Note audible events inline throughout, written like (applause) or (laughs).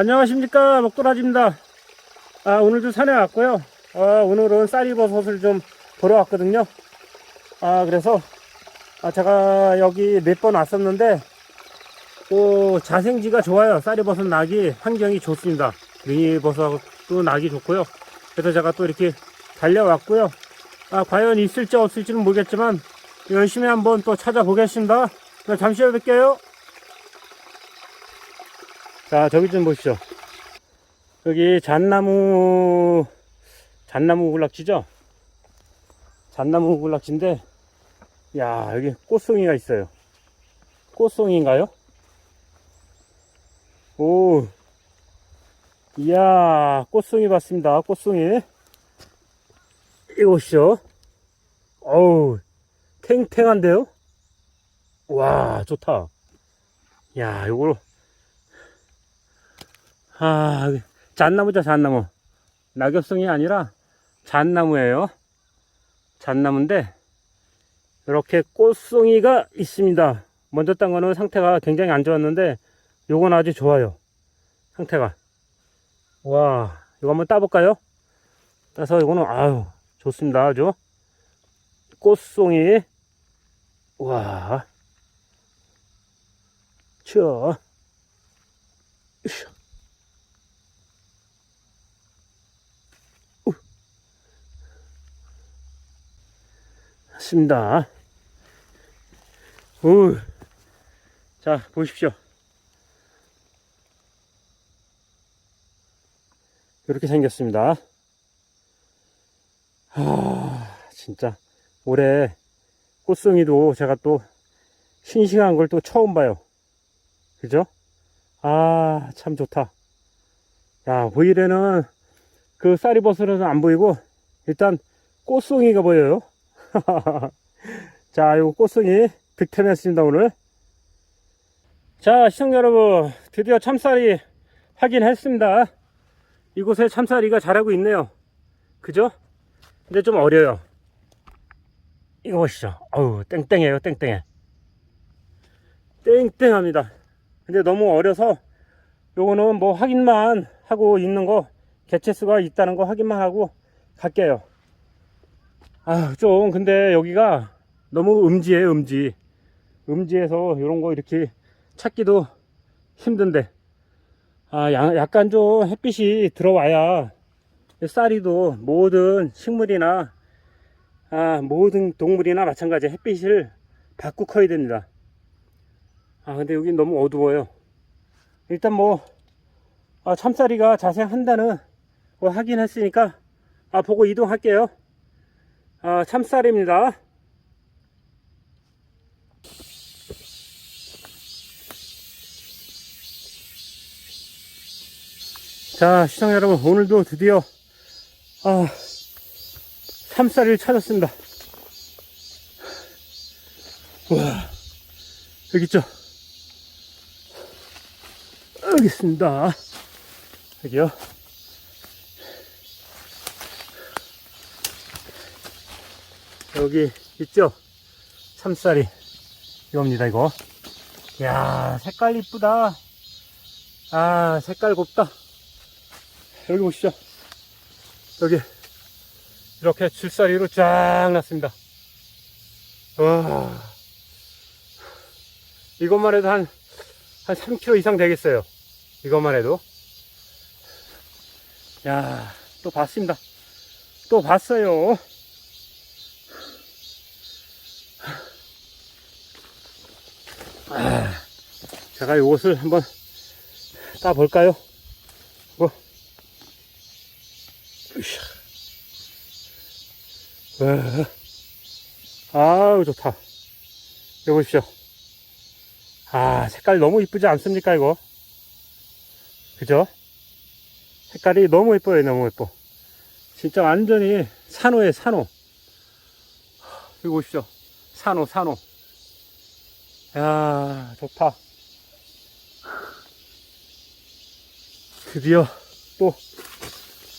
안녕하십니까. 먹도라지입니다. 아 오늘도 산에 왔고요. 아, 오늘은 쌀이버섯을 좀 보러 왔거든요. 아 그래서 아, 제가 여기 몇 번 왔었는데 또 자생지가 좋아요. 쌀이버섯 나기 환경이 좋습니다. 능이버섯도 나기 좋고요. 그래서 제가 또 이렇게 달려왔고요. 아 과연 있을지 없을지는 모르겠지만 열심히 한번 또 찾아보겠습니다. 그럼 잠시 후에 뵐게요 자, 저기 좀 보십시오. 여기 잣나무, 잣나무 굴락지죠? 잣나무 굴락지인데, 야, 여기 꽃송이가 있어요. 꽃송이인가요? 오, 이야, 꽃송이 봤습니다. 꽃송이. 이거 보시죠. 어우, 탱탱한데요? 와, 좋다. 야, 요거 아, 잣나무죠, 잣나무. 낙엽송이 아니라 잣나무예요. 잣나무인데, 이렇게 꽃송이가 있습니다. 먼저 딴 거는 상태가 굉장히 안 좋았는데, 요건 아주 좋아요. 상태가. 와, 이거 한번 따볼까요? 따서 이거는, 아유, 좋습니다. 아주. 꽃송이. 와. 쳐. 으 맞습니다. 우. 자, 보십시오. 이렇게 생겼습니다. 아, 진짜. 올해 꽃송이도 제가 또 싱싱한 걸 또 처음 봐요. 그죠? 아, 참 좋다. 야, 보이래는 그 쌀이 버섯은 안 보이고, 일단 꽃송이가 보여요. (laughs) 자, 요 꽃송이 득템했습니다, 오늘. 자, 시청자 여러분, 드디어 참쌀이 확인했습니다. 이곳에 참쌀이가 자라고 있네요. 그죠? 근데 좀 어려요. 이거 보시죠. 어우, 땡땡해요, 땡땡해. 땡땡합니다. 근데 너무 어려서 요거는 뭐 확인만 하고 있는 거, 개체수가 있다는 거 확인만 하고 갈게요. 아, 좀, 근데 여기가 너무 음지예요, 음지. 음지에서 이런 거 이렇게 찾기도 힘든데. 아, 야- 약간 좀 햇빛이 들어와야 쌀이도 모든 식물이나, 아, 모든 동물이나 마찬가지 햇빛을 받고 커야 됩니다. 아, 근데 여기 너무 어두워요. 일단 뭐, 아, 참쌀이가 자생한다는 거 확인했으니까, 아, 보고 이동할게요. 아, 참쌀입니다. 자, 시청자 여러분, 오늘도 드디어, 아, 참쌀을 찾았습니다. 와, 여기 있죠? 여기 있습니다. 여기요. 여기 있죠? 참쌀이. 이겁니다, 이거. 야 색깔 이쁘다. 아, 색깔 곱다. 여기 보시죠. 여기. 이렇게 줄사리로 쫙 났습니다. 와. 이것만 해도 한, 한 3kg 이상 되겠어요. 이것만 해도. 야, 또 봤습니다. 또 봤어요. 아, 제가 이것을 한번 따 볼까요? 뭐. 으쌰. 와. 아우, 좋다. 이거 보십시오. 아, 색깔 너무 이쁘지 않습니까, 이거? 그죠? 색깔이 너무 예뻐요, 너무 예뻐. 진짜 완전히 산호에 산호. 이거 보십시오. 산호, 산호. 야, 좋다. 드디어 또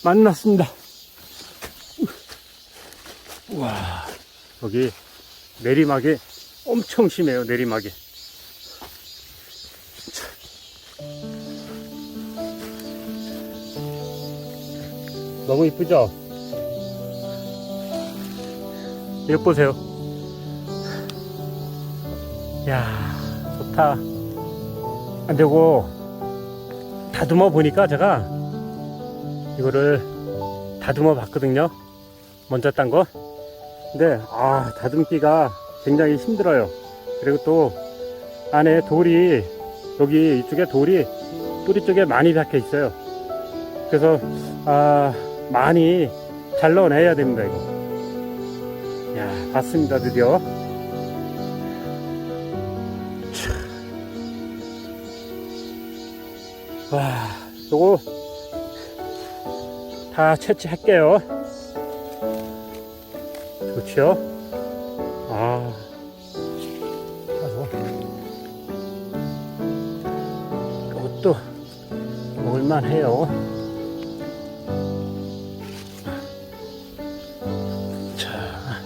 만났습니다. 우와, 여기 내리막이 엄청 심해요, 내리막이. 너무 이쁘죠? 이거 보세요. 야 좋다. 안 되고, 다듬어 보니까 제가 이거를 다듬어 봤거든요. 먼저 딴 거. 근데, 아, 다듬기가 굉장히 힘들어요. 그리고 또 안에 돌이, 여기 이쪽에 돌이 뿌리 쪽에 많이 박혀 있어요. 그래서, 아, 많이 잘라내야 됩니다, 이거. 야, 봤습니다, 드디어. 와, 요거 다 채취할게요. 좋지요? 아, 가서 이것도 먹을만 해요. 자,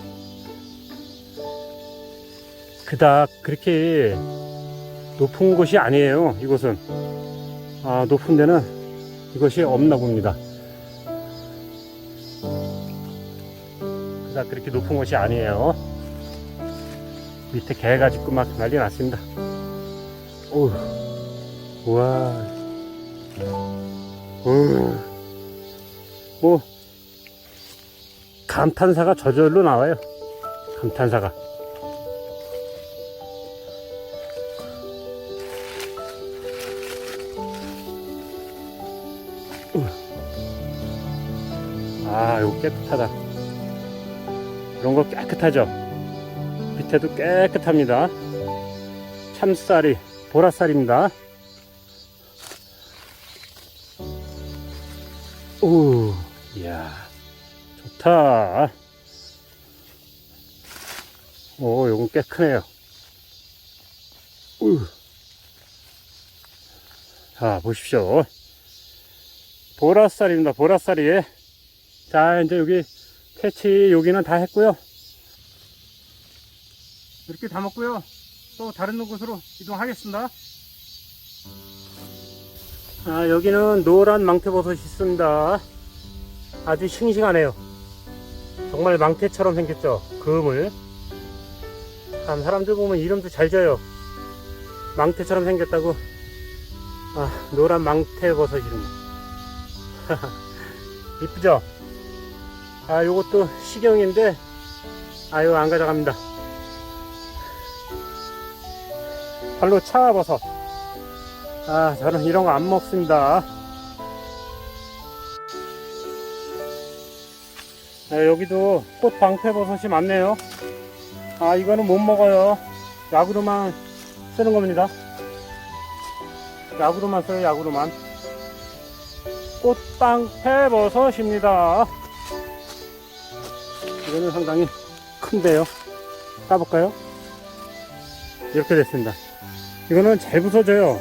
그닥 그렇게 높은 곳이 아니에요. 이곳은 아, 높은 데는 이것이 없나 봅니다. 그닥 그렇게 높은 곳이 아니에요. 밑에 개가 짖고 막 난리 났습니다. 오, 우와, 오, 뭐 감탄사가 저절로 나와요. 감탄사가. 아, 이거 깨끗하다. 이런 거 깨끗하죠? 밑에도 깨끗합니다. 참쌀이, 보라쌀입니다. 오, 이야, 좋다. 오, 꽤 크네요. 우. 자, 보십시오. 보라쌀입니다. 보라쌀이. 자, 이제 여기 캐치 여기는 다 했고요. 이렇게 다 먹고요. 또 다른 곳으로 이동하겠습니다. 아, 여기는 노란 망태버섯이 있습니다. 아주 싱싱하네요. 정말 망태처럼 생겼죠? 그음을. 참, 사람들 보면 이름도 잘 져요. 망태처럼 생겼다고. 아, 노란 망태버섯이군요. (laughs) 이쁘죠? 아, 요것도 식용인데, 아유, 안 가져갑니다. 발로 차버섯. 아, 저는 이런 거 안 먹습니다. 네, 여기도 꽃 방패버섯이 많네요. 아, 이거는 못 먹어요. 약으로만 쓰는 겁니다. 약으로만 써요, 약으로만. 꽃방패버섯입니다. 이거는 상당히 큰데요. 따볼까요? 이렇게 됐습니다. 이거는 잘 부서져요.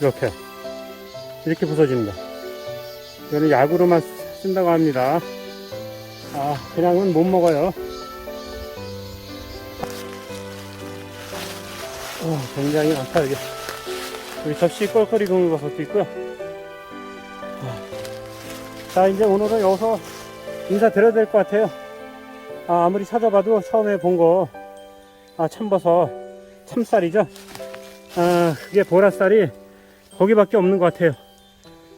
이렇게. 이렇게 부서집니다. 이거는 약으로만 쓴다고 합니다. 아, 그냥은 못 먹어요. 어, 굉장히 많다, 여기. 여기 접시 껄껄이 구는 버섯도 있고요. 아, 자, 이제 오늘은 여기서 인사 드려야 될 것 같아요. 아, 아무리 찾아봐도 처음에 본 거, 아, 참버섯, 참쌀이죠. 아, 그게 보라쌀이 거기밖에 없는 것 같아요.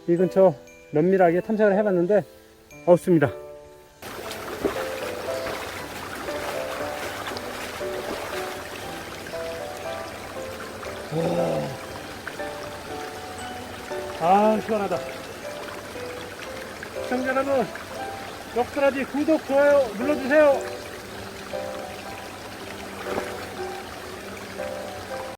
이 근처 면밀하게 탐색을 해봤는데 없습니다. 아, 시원하다. 시청자 여러분, 역사라디 구독, 좋아요 눌러주세요.